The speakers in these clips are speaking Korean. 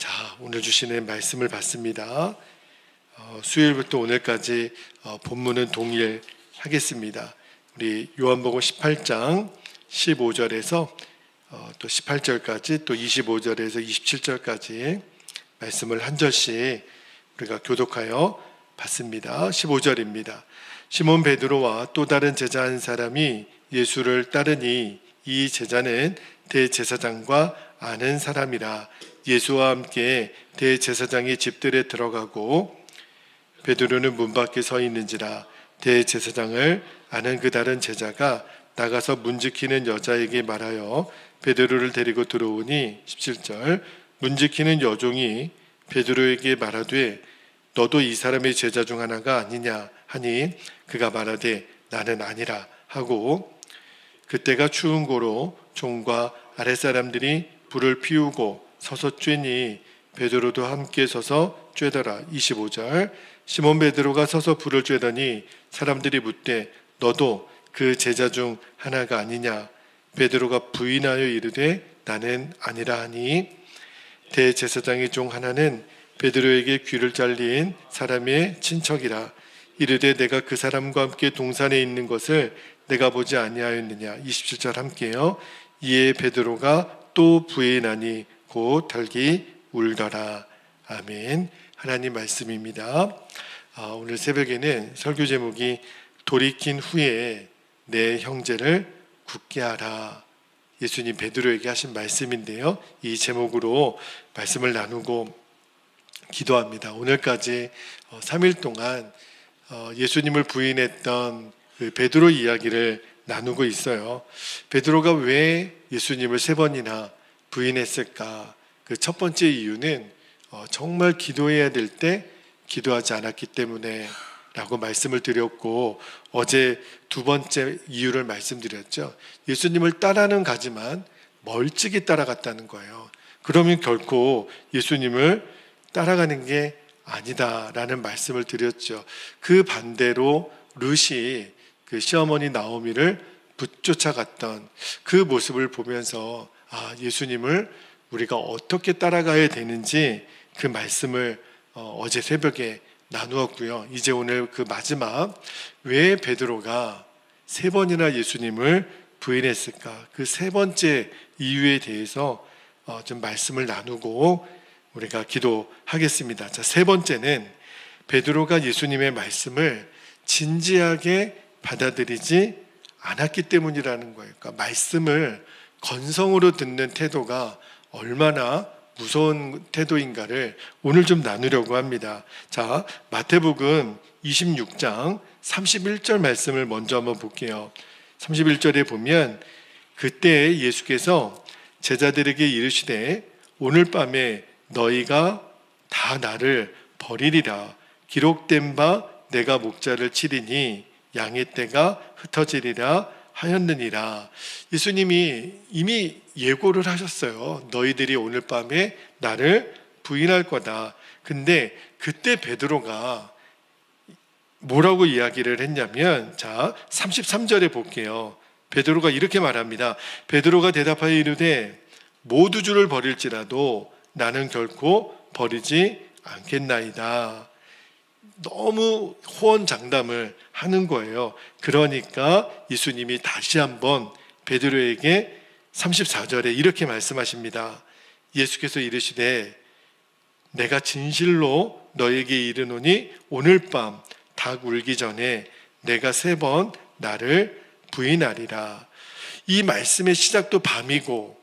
자, 오늘 주시는 말씀을 받습니다. 어, 수요일부터 오늘까지 어, 본문은 동일하겠습니다. 우리 요한복음 18장 15절에서 어, 또 18절까지 또 25절에서 27절까지 말씀을 한 절씩 우리가 교독하여 받습니다. 15절입니다. 시몬 베드로와 또 다른 제자 한 사람이 예수를 따르니 이 제자는 대제사장과 아는 사람이라 예수와 함께 대제사장의 집들에 들어가고 베드로는 문 밖에 서 있는지라 대제사장을 아는 그 다른 제자가 나가서 문 지키는 여자에게 말하여 베드로를 데리고 들어오니 17절 문 지키는 여종이 베드로에게 말하되 너도 이 사람의 제자 중 하나가 아니냐 하니 그가 말하되 나는 아니라 하고 그때가 추운 고로 종과 아랫사람들이 불을 피우고 서서 쬐니 베드로도 함께 서서 쬐더라. 25절. 시몬 베드로가 서서 불을 쬐더니 사람들이 묻되 너도 그 제자 중 하나가 아니냐? 베드로가 부인하여 이르되 나는 아니라 하니. 대제사장의 종 하나는 베드로에게 귀를 잘린 사람의 친척이라. 이르되 내가 그 사람과 함께 동산에 있는 것을 내가 보지 아니하였느냐? 27절 함께요. 이에 베드로가 또 부인하니 곧 달기 울더라. 아멘. 하나님 말씀입니다. 아, 오늘 새벽에는 설교 제목이 돌이킨 후에 내 형제를 굳게 하라. 예수님 베드로에게 하신 말씀인데요. 이 제목으로 말씀을 나누고 기도합니다. 오늘까지 3일 동안 어, 예수님을 부인했던 그 베드로 이야기를 나누고 있어요. 베드로가 왜 예수님을 세 번이나 부인했을까? 그 첫 번째 이유는 어, 정말 기도해야 될 때 기도하지 않았기 때문에 라고 말씀을 드렸고 어제 두 번째 이유를 말씀드렸죠. 예수님을 따라는 가지만 멀찍이 따라갔다는 거예요. 그러면 결코 예수님을 따라가는 게 아니다라는 말씀을 드렸죠. 그 반대로 룻이 그 시어머니 나오미를 붙쫓아갔던 그 모습을 보면서 아, 예수님을 우리가 어떻게 따라가야 되는지 그 말씀을 어, 제 새벽에 나누었고요. 이제 오늘 그 마지막 왜 베드로가 세 번이나 예수님을 부인했을까? 그 세 번째 이유에 대해서 어, 좀 말씀을 나누고 우리가 기도하겠습니다. 자, 세 번째는 베드로가 예수님의 말씀을 진지하게 받아들이지 않았기 때문이라는 거예요. 그러니까 말씀을 건성으로 듣는 태도가 얼마나 무서운 태도인가를 오늘 좀 나누려고 합니다. 자, 마태복음 26장 31절 말씀을 먼저 한번 볼게요. 31절에 보면 그때 예수께서 제자들에게 이르시되 오늘 밤에 너희가 다 나를 버리리라 기록된 바 내가 목자를 치리니 양의 떼가 흩어지리라 하였느니라. 예수님이 이미 예고를 하셨어요. 너희들이 오늘 밤에 나를 부인할 거다. 근데 그때 베드로가 뭐라고 이야기를 했냐면 자, 33절에 볼게요. 베드로가 이렇게 말합니다. 베드로가 대답하여 이르되 모두 주를 버릴지라도 나는 결코 버리지 않겠나이다. 너무 호언장담을 하는 거예요. 그러니까 예수님이 다시 한번 베드로에게 34절에 이렇게 말씀하십니다. 예수께서 이르시되 내가 진실로 너에게 이르노니 오늘 밤 닭 울기 전에 내가 세 번 나를 부인하리라. 이 말씀의 시작도 밤이고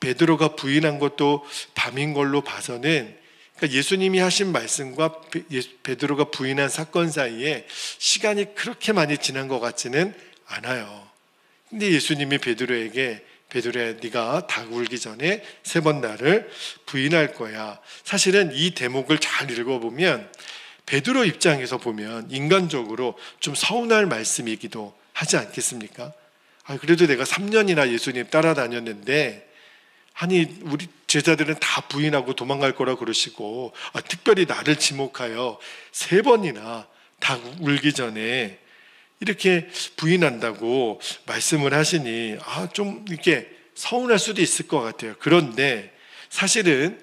베드로가 부인한 것도 밤인 걸로 봐서는 그러니까 예수님이 하신 말씀과 베드로가 부인한 사건 사이에 시간이 그렇게 많이 지난 것 같지는 않아요. 근데 예수님이 베드로에게 베드로야 네가 닭 울기 전에 세 번 나를 부인할 거야. 사실은 이 대목을 잘 읽어보면 베드로 입장에서 보면 인간적으로 좀 서운할 말씀이기도 하지 않겠습니까? 아, 그래도 내가 3년이나 예수님 따라다녔는데 아니 우리 제자들은 다 부인하고 도망갈 거라 그러시고 아, 특별히 나를 지목하여 세 번이나 다 울기 전에 이렇게 부인한다고 말씀을 하시니 아 좀 이렇게 서운할 수도 있을 것 같아요. 그런데 사실은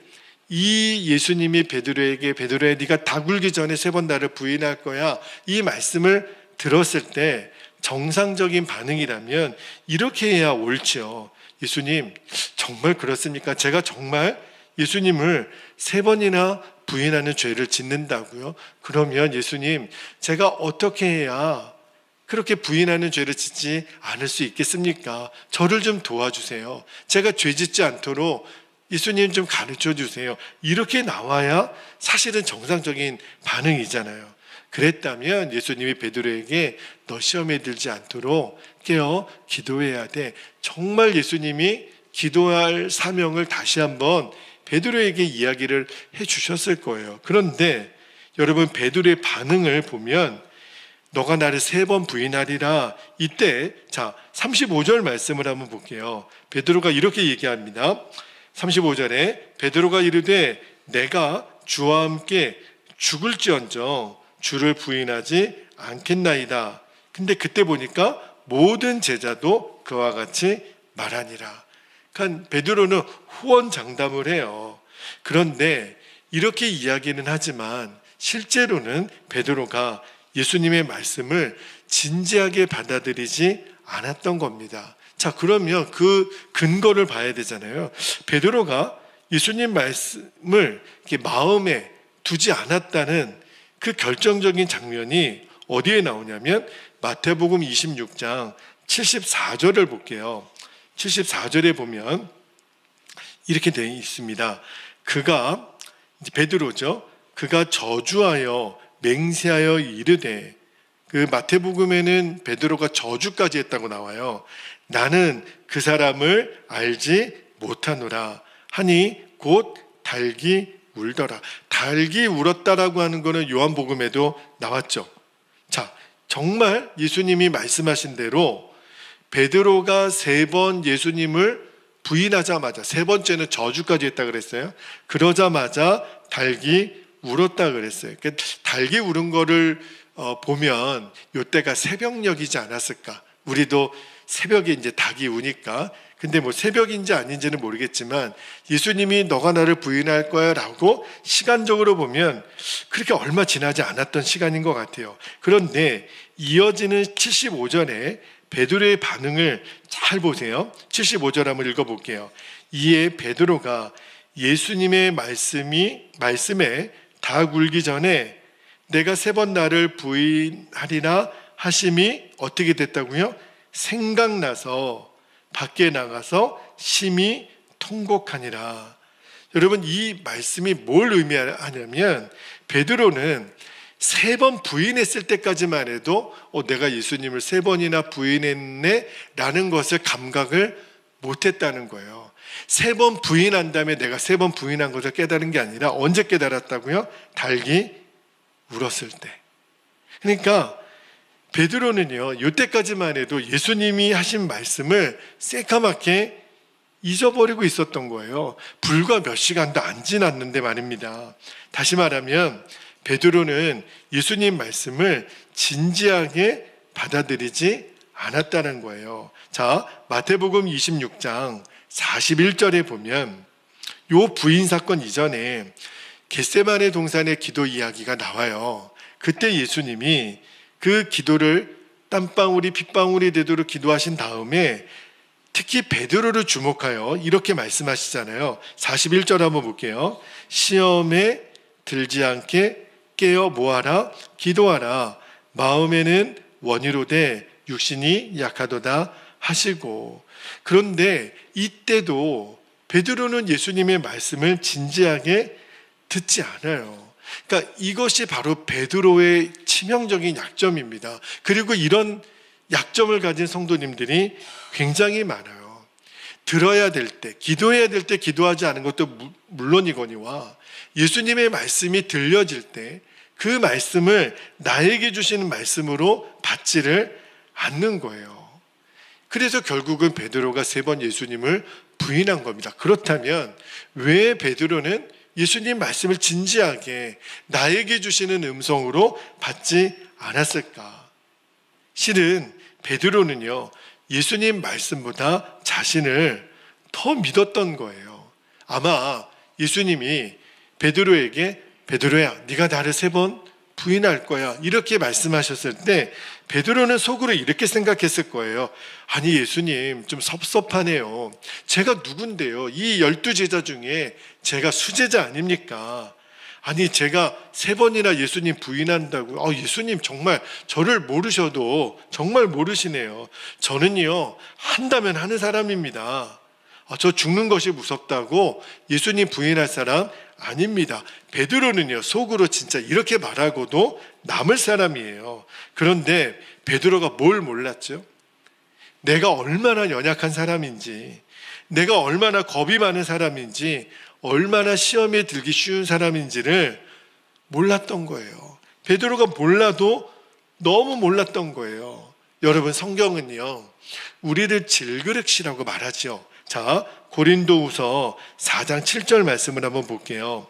이 예수님이 베드로에게 베드로야 네가 다 굴기 전에 세 번 나를 부인할 거야 이 말씀을 들었을 때 정상적인 반응이라면 이렇게 해야 옳죠. 예수님 정말 그렇습니까? 제가 정말 예수님을 세 번이나 부인하는 죄를 짓는다고요? 그러면 예수님 제가 어떻게 해야 그렇게 부인하는 죄를 짓지 않을 수 있겠습니까? 저를 좀 도와주세요. 제가 죄 짓지 않도록 예수님 좀 가르쳐 주세요. 이렇게 나와야 사실은 정상적인 반응이잖아요. 그랬다면 예수님이 베드로에게 너 시험에 들지 않도록 깨어 기도해야 돼. 정말 예수님이 기도할 사명을 다시 한번 베드로에게 이야기를 해 주셨을 거예요. 그런데 여러분 베드로의 반응을 보면 너가 나를 세 번 부인하리라. 이때 자 35절 말씀을 한번 볼게요. 베드로가 이렇게 얘기합니다. 35절에 베드로가 이르되 내가 주와 함께 죽을지언정 주를 부인하지 않겠나이다. 근데 그때 보니까 모든 제자도 그와 같이 말하니라. 그러니까 베드로는 후원 장담을 해요. 그런데 이렇게 이야기는 하지만 실제로는 베드로가 예수님의 말씀을 진지하게 받아들이지 않았던 겁니다. 자, 그러면 그 근거를 봐야 되잖아요. 베드로가 예수님 말씀을 마음에 두지 않았다는 그 결정적인 장면이 어디에 나오냐면 마태복음 26장 74절을 볼게요. 74절에 보면 이렇게 되어 있습니다. 그가 베드로죠. 그가 저주하여 맹세하여 이르되 그 마태복음에는 베드로가 저주까지 했다고 나와요. 나는 그 사람을 알지 못하노라 하니 곧 달기 울더라. 달기 울었다라고 하는 거는 요한복음에도 나왔죠. 자, 정말 예수님이 말씀하신 대로 베드로가 세 번 예수님을 부인하자마자 세 번째는 저주까지 했다 그랬어요. 그러자마자 달기 울었다 그랬어요. 그 달기 울은 거를 어, 보면 요때가 새벽녘이지 않았을까? 우리도 새벽에 이제 닭이 우니까 근데 뭐 새벽인지 아닌지는 모르겠지만 예수님이 너가 나를 부인할 거야 라고 시간적으로 보면 그렇게 얼마 지나지 않았던 시간인 것 같아요. 그런데 이어지는 75절에 베드로의 반응을 잘 보세요. 75절 한번 읽어볼게요. 이에 베드로가 예수님의 말씀이 말씀에 다 굴기 전에 내가 세 번 나를 부인하리라 하심이 어떻게 됐다고요? 생각나서 밖에 나가서 심히 통곡하니라. 여러분 이 말씀이 뭘 의미하냐면 베드로는 세 번 부인했을 때까지만 해도 어, 내가 예수님을 세 번이나 부인했네라는 것을 감각을 못했다는 거예요. 세 번 부인한 다음에 내가 세 번 부인한 것을 깨달은 게 아니라 언제 깨달았다고요? 달기 울었을 때. 그러니까 베드로는요, 이때까지만 해도 예수님이 하신 말씀을 새까맣게 잊어버리고 있었던 거예요. 불과 몇 시간도 안 지났는데 말입니다. 다시 말하면 베드로는 예수님 말씀을 진지하게 받아들이지 않았다는 거예요. 자, 마태복음 26장 41절에 보면 요 부인 사건 이전에 겟세마네 동산의 기도 이야기가 나와요. 그때 예수님이 그 기도를 땀방울이 핏방울이 되도록 기도하신 다음에 특히 베드로를 주목하여 이렇게 말씀하시잖아요. 41절 한번 볼게요. 시험에 들지 않게 깨어 모아라 기도하라 마음에는 원이로되 육신이 약하도다 하시고 그런데 이때도 베드로는 예수님의 말씀을 진지하게 듣지 않아요. 그러니까 이것이 바로 베드로의 치명적인 약점입니다. 그리고 이런 약점을 가진 성도님들이 굉장히 많아요. 들어야 될 때, 기도해야 될 때 기도하지 않은 것도 물론이거니와 예수님의 말씀이 들려질 때 그 말씀을 나에게 주시는 말씀으로 받지를 않는 거예요. 그래서 결국은 베드로가 세 번 예수님을 부인한 겁니다. 그렇다면 왜 베드로는 예수님 말씀을 진지하게 나에게 주시는 음성으로 받지 않았을까? 실은 베드로는요, 예수님 말씀보다 자신을 더 믿었던 거예요. 아마 예수님이 베드로에게 베드로야, 네가 나를 세 번 부인할 거야. 이렇게 말씀하셨을 때 베드로는 속으로 이렇게 생각했을 거예요. 아니 예수님 좀 섭섭하네요. 제가 누군데요? 이 열두 제자 중에 제가 수제자 아닙니까? 아니 제가 세 번이나 예수님 부인한다고. 아 예수님 정말 저를 모르셔도 정말 모르시네요. 저는요 한다면 하는 사람입니다. 아, 저 죽는 것이 무섭다고 예수님 부인할 사람 아닙니다. 베드로는요 속으로 진짜 이렇게 말하고도 남을 사람이에요. 그런데 베드로가 뭘 몰랐죠? 내가 얼마나 연약한 사람인지, 내가 얼마나 겁이 많은 사람인지, 얼마나 시험에 들기 쉬운 사람인지를 몰랐던 거예요. 베드로가 몰라도 너무 몰랐던 거예요. 여러분 성경은요. 우리를 질그릇이라고 말하죠. 자, 고린도후서 4장 7절 말씀을 한번 볼게요.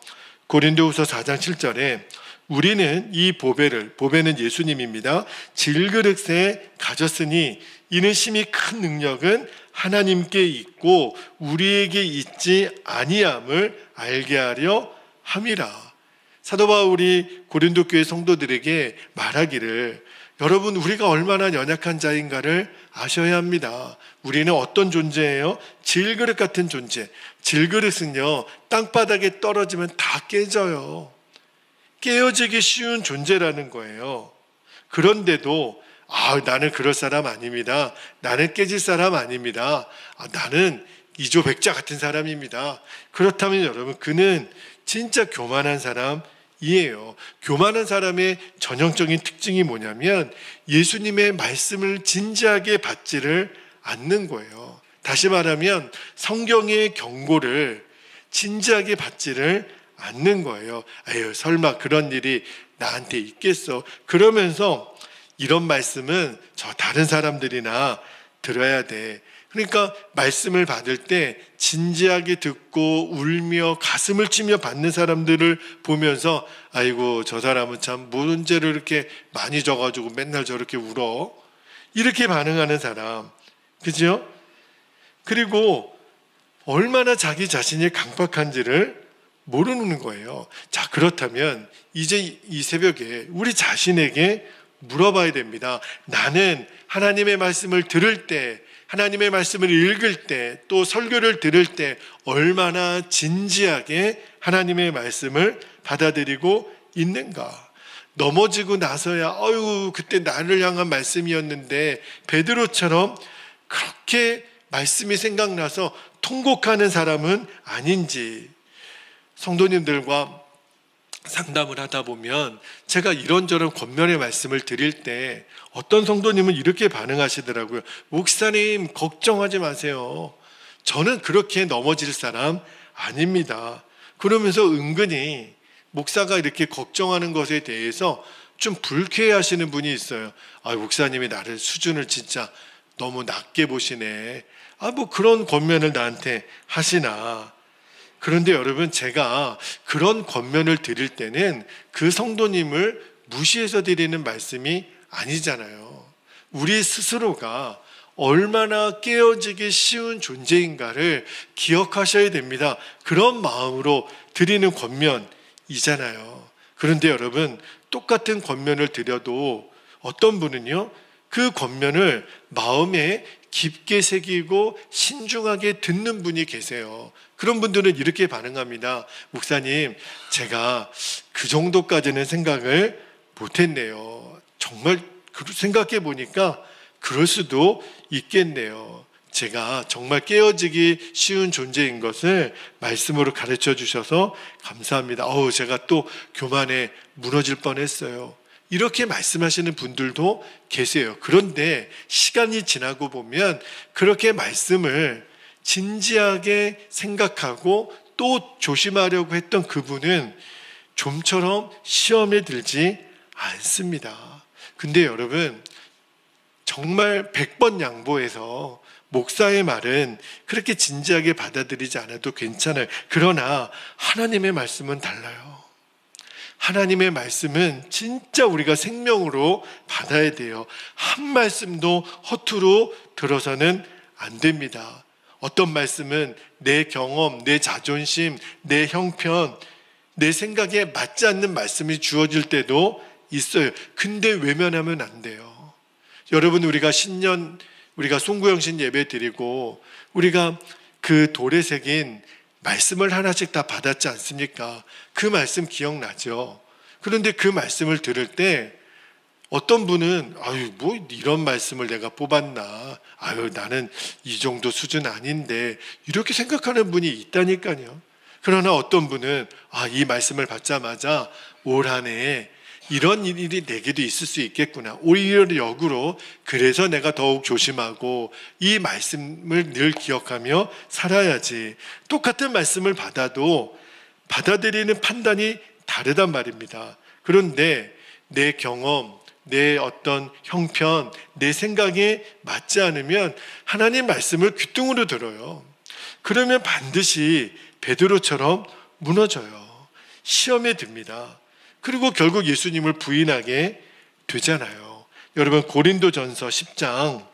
고린도후서 4장 7절에 우리는 이 보배를 보배는 예수님입니다. 질그릇에 가졌으니 이는 심히 큰 능력은 하나님께 있고 우리에게 있지 아니함을 알게 하려 함이라. 사도 바울이 고린도 교회 성도들에게 말하기를 여러분 우리가 얼마나 연약한 자인가를 아셔야 합니다. 우리는 어떤 존재예요? 질그릇 같은 존재. 질그릇은요 땅바닥에 떨어지면 다 깨져요. 깨어지기 쉬운 존재라는 거예요. 그런데도 아, 나는 그럴 사람 아닙니다. 나는 깨질 사람 아닙니다. 아, 나는 이조 백자 같은 사람입니다. 그렇다면 여러분, 그는 진짜 교만한 사람 이에요. 교만한 사람의 전형적인 특징이 뭐냐면 예수님의 말씀을 진지하게 받지를 않는 거예요. 다시 말하면 성경의 경고를 진지하게 받지를 않는 거예요. 아유, 설마 그런 일이 나한테 있겠어. 그러면서 이런 말씀은 저 다른 사람들이나 들어야 돼. 그러니까 말씀을 받을 때 진지하게 듣고 울며 가슴을 치며 받는 사람들을 보면서 아이고 저 사람은 참 문제를 이렇게 많이 져가지고 맨날 저렇게 울어 이렇게 반응하는 사람 그죠? 그리고 얼마나 자기 자신이 강박한지를 모르는 거예요. 자 그렇다면 이제 이 새벽에 우리 자신에게 물어봐야 됩니다. 나는 하나님의 말씀을 들을 때, 하나님의 말씀을 읽을 때, 또 설교를 들을 때 얼마나 진지하게 하나님의 말씀을 받아들이고 있는가? 넘어지고 나서야 어유 그때 나를 향한 말씀이었는데 베드로처럼 그렇게 말씀이 생각나서 통곡하는 사람은 아닌지 성도님들과 상담을 하다 보면 제가 이런저런 권면의 말씀을 드릴 때 어떤 성도님은 이렇게 반응하시더라고요. 목사님, 걱정하지 마세요. 저는 그렇게 넘어질 사람 아닙니다. 그러면서 은근히 목사가 이렇게 걱정하는 것에 대해서 좀 불쾌해 하시는 분이 있어요. 아, 목사님이 나를 수준을 진짜 너무 낮게 보시네. 아, 뭐 그런 권면을 나한테 하시나. 그런데 여러분 제가 그런 권면을 드릴 때는 그 성도님을 무시해서 드리는 말씀이 아니잖아요. 우리 스스로가 얼마나 깨어지기 쉬운 존재인가를 기억하셔야 됩니다. 그런 마음으로 드리는 권면이잖아요. 그런데 여러분 똑같은 권면을 드려도 어떤 분은요 그 권면을 마음에 깊게 새기고 신중하게 듣는 분이 계세요. 그런 분들은 이렇게 반응합니다. 목사님, 제가 그 정도까지는 생각을 못했네요. 정말 생각해 보니까 그럴 수도 있겠네요. 제가 정말 깨어지기 쉬운 존재인 것을 말씀으로 가르쳐 주셔서 감사합니다. 어우, 제가 또 교만에 무너질 뻔 했어요. 이렇게 말씀하시는 분들도 계세요. 그런데 시간이 지나고 보면 그렇게 말씀을 진지하게 생각하고 또 조심하려고 했던 그분은 좀처럼 시험에 들지 않습니다. 근데 여러분, 정말 100번 양보해서 목사의 말은 그렇게 진지하게 받아들이지 않아도 괜찮아요. 그러나 하나님의 말씀은 달라요. 하나님의 말씀은 진짜 우리가 생명으로 받아야 돼요. 한 말씀도 허투루 들어서는 안 됩니다. 어떤 말씀은 내 경험, 내 자존심, 내 형편, 내 생각에 맞지 않는 말씀이 주어질 때도 있어요. 근데 외면하면 안 돼요. 여러분 우리가 신년 우리가 송구영신 예배 드리고 우리가 그 돌에 새긴 말씀을 하나씩 다 받았지 않습니까? 그 말씀 기억나죠? 그런데 그 말씀을 들을 때 어떤 분은 아유 뭐 이런 말씀을 내가 뽑았나 아유 나는 이 정도 수준 아닌데 이렇게 생각하는 분이 있다니까요. 그러나 어떤 분은 아 이 말씀을 받자마자 올 한해 이런 일이 내게도 있을 수 있겠구나. 오히려 역으로 그래서 내가 더욱 조심하고 이 말씀을 늘 기억하며 살아야지. 똑같은 말씀을 받아도 받아들이는 판단이 다르단 말입니다. 그런데 내 경험, 내 어떤 형편, 내 생각에 맞지 않으면 하나님 말씀을 귀뚱으로 들어요. 그러면 반드시 베드로처럼 무너져요. 시험에 듭니다. 그리고 결국 예수님을 부인하게 되잖아요. 여러분 고린도전서 10장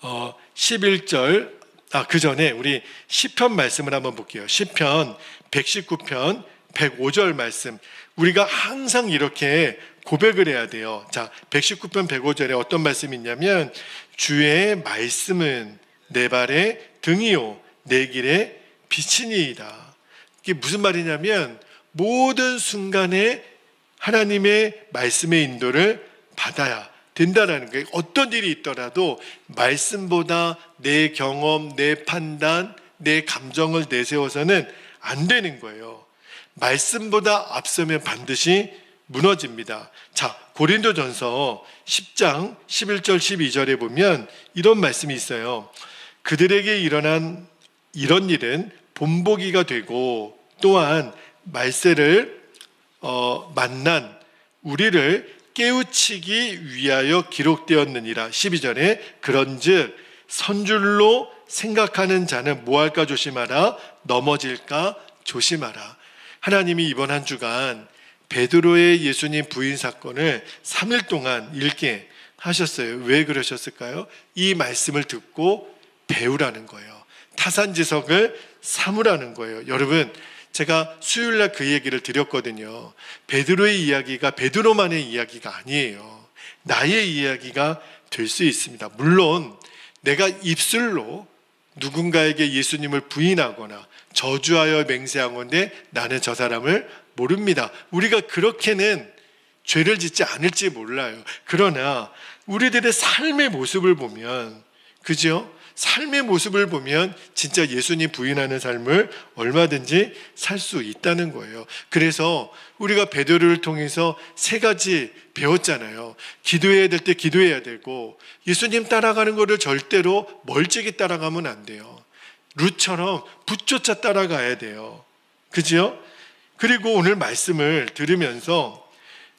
어, 11절 아 그 전에 우리 시편 말씀을 한번 볼게요. 시편 119편 105절 말씀. 우리가 항상 이렇게 고백을 해야 돼요. 자, 119편 105절에 어떤 말씀이 있냐면 주의 말씀은 내 발의 등이요 내 길의 빛이니이다. 이게 무슨 말이냐면 모든 순간에 하나님의 말씀의 인도를 받아야 된다라는 거예요. 어떤 일이 있더라도 말씀보다 내 경험, 내 판단, 내 감정을 내세워서는 안 되는 거예요. 말씀보다 앞서면 반드시 무너집니다. 자, 고린도전서 10장 11절 12절에 보면 이런 말씀이 있어요. 그들에게 일어난 이런 일은 본보기가 되고 또한 말세를 어, 만난 우리를 깨우치기 위하여 기록되었느니라 12절에 그런즉 선줄로 생각하는 자는 뭐할까 조심하라 넘어질까 조심하라 하나님이 이번 한 주간 베드로의 예수님 부인 사건을 3일 동안 읽게 하셨어요. 왜 그러셨을까요? 이 말씀을 듣고 배우라는 거예요. 타산지석을 삼으라는 거예요. 여러분, 제가 수요일 날 그 얘기를 드렸거든요. 베드로의 이야기가 베드로만의 이야기가 아니에요. 나의 이야기가 될 수 있습니다. 물론 내가 입술로 누군가에게 예수님을 부인하거나 저주하여 맹세하건대 나는 저 사람을 모릅니다. 우리가 그렇게는 죄를 짓지 않을지 몰라요. 그러나 우리들의 삶의 모습을 보면 그죠? 삶의 모습을 보면 진짜 예수님 부인하는 삶을 얼마든지 살 수 있다는 거예요. 그래서 우리가 베드로를 통해서 세 가지 배웠잖아요. 기도해야 될 때 기도해야 되고 예수님 따라가는 것을 절대로 멀찍이 따라가면 안 돼요. 룻처럼 붙조차 따라가야 돼요. 그지요? 그리고 오늘 말씀을 들으면서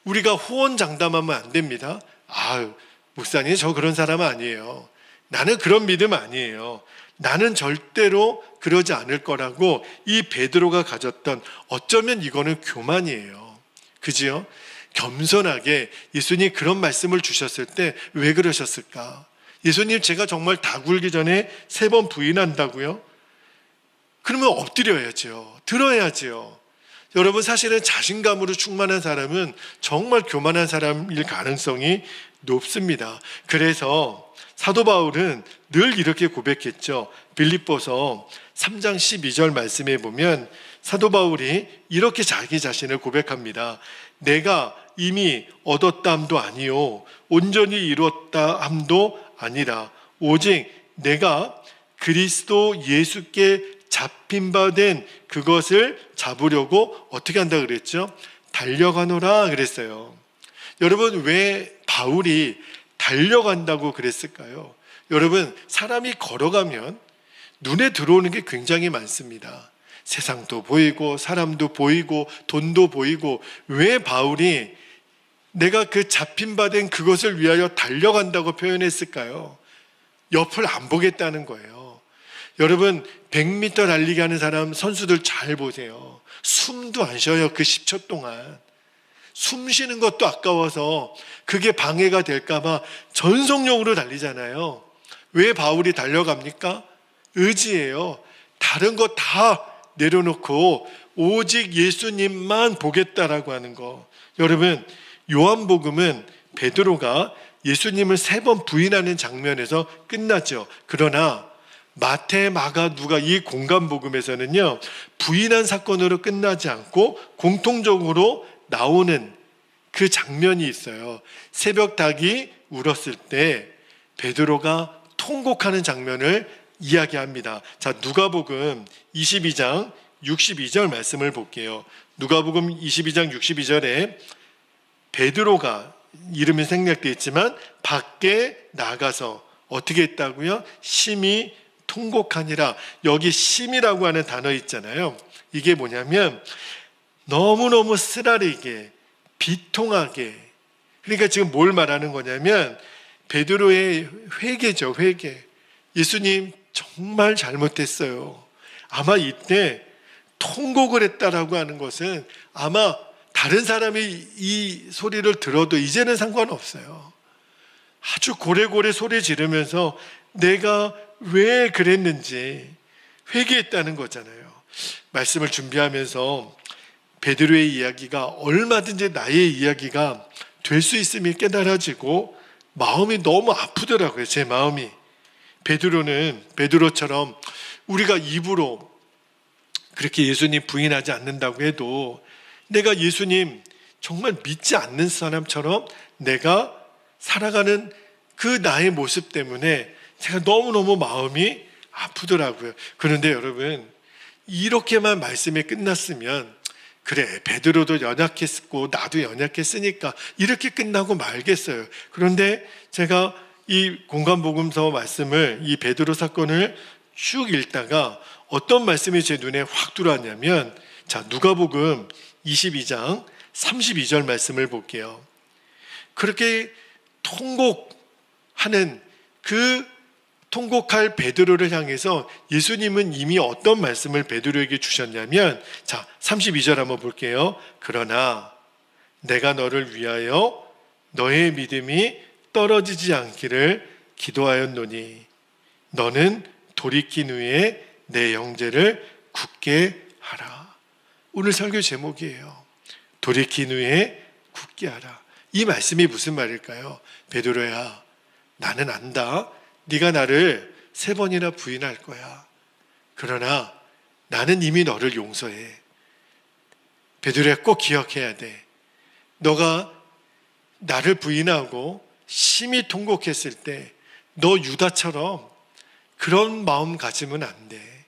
우리가 호언장담하면 안 됩니다. 아유, 목사님 저 그런 사람 아니에요. 나는 그런 믿음 아니에요. 나는 절대로 그러지 않을 거라고 이 베드로가 가졌던 어쩌면 이거는 교만이에요. 그지요? 겸손하게 예수님 그런 말씀을 주셨을 때 왜 그러셨을까? 예수님 제가 정말 다 굴기 전에 세 번 부인한다고요? 그러면 엎드려야죠. 들어야지요. 여러분 사실은 자신감으로 충만한 사람은 정말 교만한 사람일 가능성이 높습니다. 그래서 사도 바울은 늘 이렇게 고백했죠. 빌립보서 3장 12절 말씀에 보면 사도 바울이 이렇게 자기 자신을 고백합니다. 내가 이미 얻었다함도 아니요 온전히 이루었다 함도 아니라 오직 내가 그리스도 예수께 잡힌 바 된 그것을 잡으려고 어떻게 한다 그랬죠? 달려가노라 그랬어요. 여러분 왜 바울이 달려간다고 그랬을까요? 여러분 사람이 걸어가면 눈에 들어오는 게 굉장히 많습니다. 세상도 보이고 사람도 보이고 돈도 보이고 왜 바울이 내가 그 잡힌 바 된 그것을 위하여 달려간다고 표현했을까요? 옆을 안 보겠다는 거예요. 여러분 100m 달리기 하는 사람 선수들 잘 보세요. 숨도 안 쉬어요. 그 10초 동안. 숨 쉬는 것도 아까워서 그게 방해가 될까봐 전속력으로 달리잖아요. 왜 바울이 달려갑니까? 의지예요. 다른 거 다 내려놓고 오직 예수님만 보겠다라고 하는 거. 여러분, 요한복음은 베드로가 예수님을 세 번 부인하는 장면에서 끝나죠. 그러나 마태, 마가, 누가 이 공간 복음에서는요. 부인한 사건으로 끝나지 않고 공통적으로 나오는 그 장면이 있어요. 새벽 닭이 울었을 때 베드로가 통곡하는 장면을 이야기합니다. 자, 누가복음 22장 62절 말씀을 볼게요. 누가복음 22장 62절에 베드로가 이름이 생략되어 있지만 밖에 나가서 어떻게 했다고요? 심히 통곡하니라. 여기 심이라고 하는 단어 있잖아요. 이게 뭐냐면 너무너무 쓰라리게 비통하게 그러니까 지금 뭘 말하는 거냐면 베드로의 회개죠, 회개. 예수님 정말 잘못했어요. 아마 이때 통곡을 했다라고 하는 것은 아마 다른 사람이 이 소리를 들어도 이제는 상관없어요. 아주 고래고래 소리 지르면서 내가 왜 그랬는지 회개했다는 거잖아요. 말씀을 준비하면서 베드로의 이야기가 얼마든지 나의 이야기가 될 수 있음이 깨달아지고 마음이 너무 아프더라고요. 제 마음이. 베드로는 베드로처럼 우리가 입으로 그렇게 예수님 부인하지 않는다고 해도 내가 예수님 정말 믿지 않는 사람처럼 내가 살아가는 그 나의 모습 때문에 제가 너무너무 마음이 아프더라고요. 그런데 여러분, 이렇게만 말씀이 끝났으면 그래, 베드로도 연약했고 나도 연약했으니까 이렇게 끝나고 말겠어요. 그런데 제가 이 공간복음서 말씀을 이 베드로 사건을 쭉 읽다가 어떤 말씀이 제 눈에 확 들어왔냐면 자, 누가복음 22장 32절 말씀을 볼게요. 그렇게 통곡하는 그 통곡할 베드로를 향해서 예수님은 이미 어떤 말씀을 베드로에게 주셨냐면 자, 32절 한번 볼게요. 그러나 내가 너를 위하여 너의 믿음이 떨어지지 않기를 기도하였노니 너는 돌이킨 후에 내 형제를 굳게 하라. 오늘 설교 제목이에요. 돌이킨 후에 굳게 하라. 이 말씀이 무슨 말일까요? 베드로야, 나는 안다. 네가 나를 세 번이나 부인할 거야. 그러나 나는 이미 너를 용서해. 베드로야 꼭 기억해야 돼. 너가 나를 부인하고 심히 통곡했을 때 너 유다처럼 그런 마음 가지면 안 돼.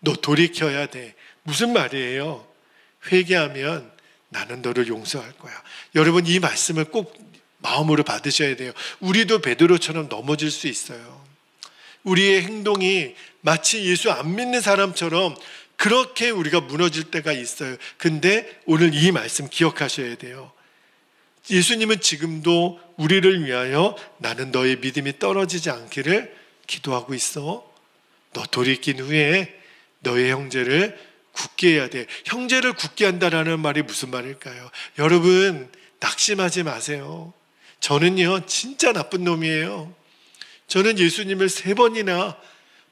너 돌이켜야 돼. 무슨 말이에요? 회개하면 나는 너를 용서할 거야. 여러분 이 말씀을 꼭 마음으로 받으셔야 돼요. 우리도 베드로처럼 넘어질 수 있어요. 우리의 행동이 마치 예수 안 믿는 사람처럼 그렇게 우리가 무너질 때가 있어요. 근데 오늘 이 말씀 기억하셔야 돼요. 예수님은 지금도 우리를 위하여 나는 너의 믿음이 떨어지지 않기를 기도하고 있어. 너 돌이킨 후에 너의 형제를 굳게 해야 돼. 형제를 굳게 한다라는 말이 무슨 말일까요? 여러분, 낙심하지 마세요. 저는요, 진짜 나쁜 놈이에요. 저는 예수님을 세 번이나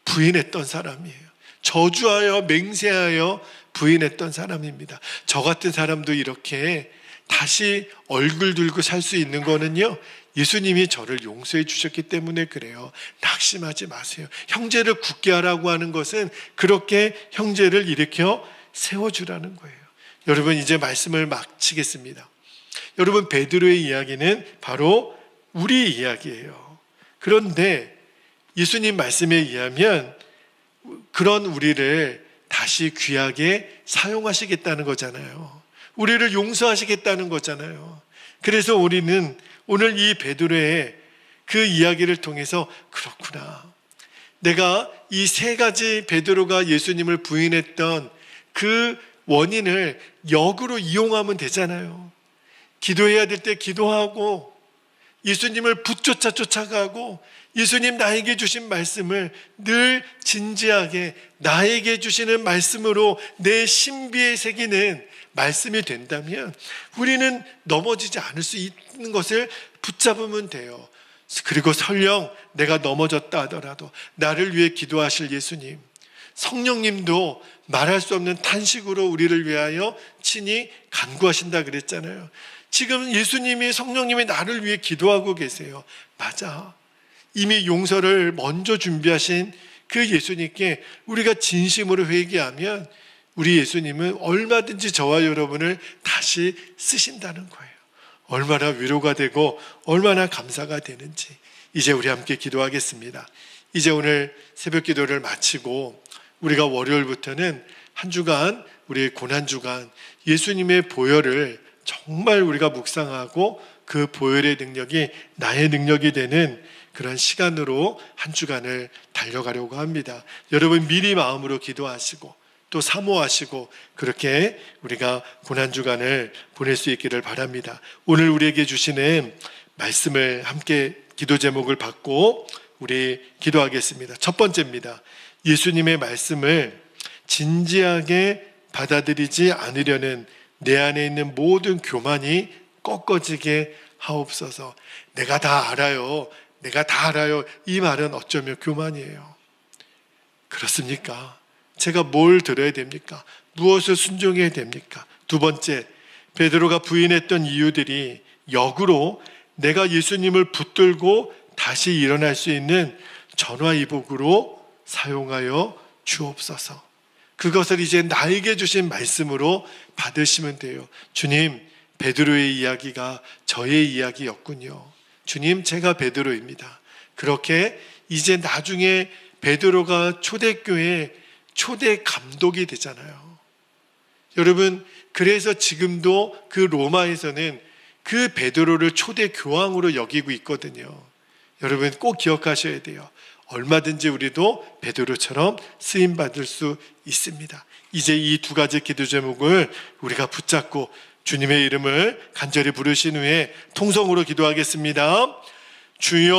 부인했던 사람이에요. 저주하여 맹세하여 부인했던 사람입니다. 저 같은 사람도 이렇게 다시 얼굴 들고 살 수 있는 거는요. 예수님이 저를 용서해 주셨기 때문에 그래요. 낙심하지 마세요. 형제를 굳게 하라고 하는 것은 그렇게 형제를 일으켜 세워주라는 거예요. 여러분 이제 말씀을 마치겠습니다. 여러분 베드로의 이야기는 바로 우리 이야기예요. 그런데 예수님 말씀에 의하면 그런 우리를 다시 귀하게 사용하시겠다는 거잖아요. 우리를 용서하시겠다는 거잖아요. 그래서 우리는 오늘 이 베드로의 그 이야기를 통해서 그렇구나. 내가 이 세 가지 베드로가 예수님을 부인했던 그 원인을 역으로 이용하면 되잖아요. 기도해야 될 때 기도하고 예수님을 붙쫓아 쫓아가고 예수님 나에게 주신 말씀을 늘 진지하게 나에게 주시는 말씀으로 내 신비에 새기는 말씀이 된다면 우리는 넘어지지 않을 수 있는 것을 붙잡으면 돼요. 그리고 설령 내가 넘어졌다 하더라도 나를 위해 기도하실 예수님, 성령님도 말할 수 없는 탄식으로 우리를 위하여 친히 간구하신다 그랬잖아요. 지금 예수님이 성령님이 나를 위해 기도하고 계세요. 맞아. 이미 용서를 먼저 준비하신 그 예수님께 우리가 진심으로 회개하면 우리 예수님은 얼마든지 저와 여러분을 다시 쓰신다는 거예요. 얼마나 위로가 되고 얼마나 감사가 되는지 이제 우리 함께 기도하겠습니다. 이제 오늘 새벽 기도를 마치고 우리가 월요일부터는 한 주간 우리 고난 주간 예수님의 보혈을 정말 우리가 묵상하고 그 보혈의 능력이 나의 능력이 되는 그런 시간으로 한 주간을 달려가려고 합니다. 여러분 미리 마음으로 기도하시고 또 사모하시고 그렇게 우리가 고난 주간을 보낼 수 있기를 바랍니다. 오늘 우리에게 주시는 말씀을 함께 기도 제목을 받고 우리 기도하겠습니다. 첫 번째입니다. 예수님의 말씀을 진지하게 받아들이지 않으려는 내 안에 있는 모든 교만이 꺾어지게 하옵소서. 내가 다 알아요. 내가 다 알아요. 이 말은 어쩌면 교만이에요. 그렇습니까? 제가 뭘 들어야 됩니까? 무엇을 순종해야 됩니까? 두 번째, 베드로가 부인했던 이유들이 역으로 내가 예수님을 붙들고 다시 일어날 수 있는 전화이복으로 사용하여 주옵소서. 그것을 이제 나에게 주신 말씀으로 받으시면 돼요. 주님, 베드로의 이야기가 저의 이야기였군요. 주님, 제가 베드로입니다. 그렇게 이제 나중에 베드로가 초대교회 초대 감독이 되잖아요. 여러분, 그래서 지금도 그 로마에서는 그 베드로를 초대 교황으로 여기고 있거든요. 여러분 꼭 기억하셔야 돼요. 얼마든지 우리도 베드로처럼 쓰임 받을 수 있습니다. 이제 이 두 가지 기도 제목을 우리가 붙잡고 주님의 이름을 간절히 부르신 후에 통성으로 기도하겠습니다. 주여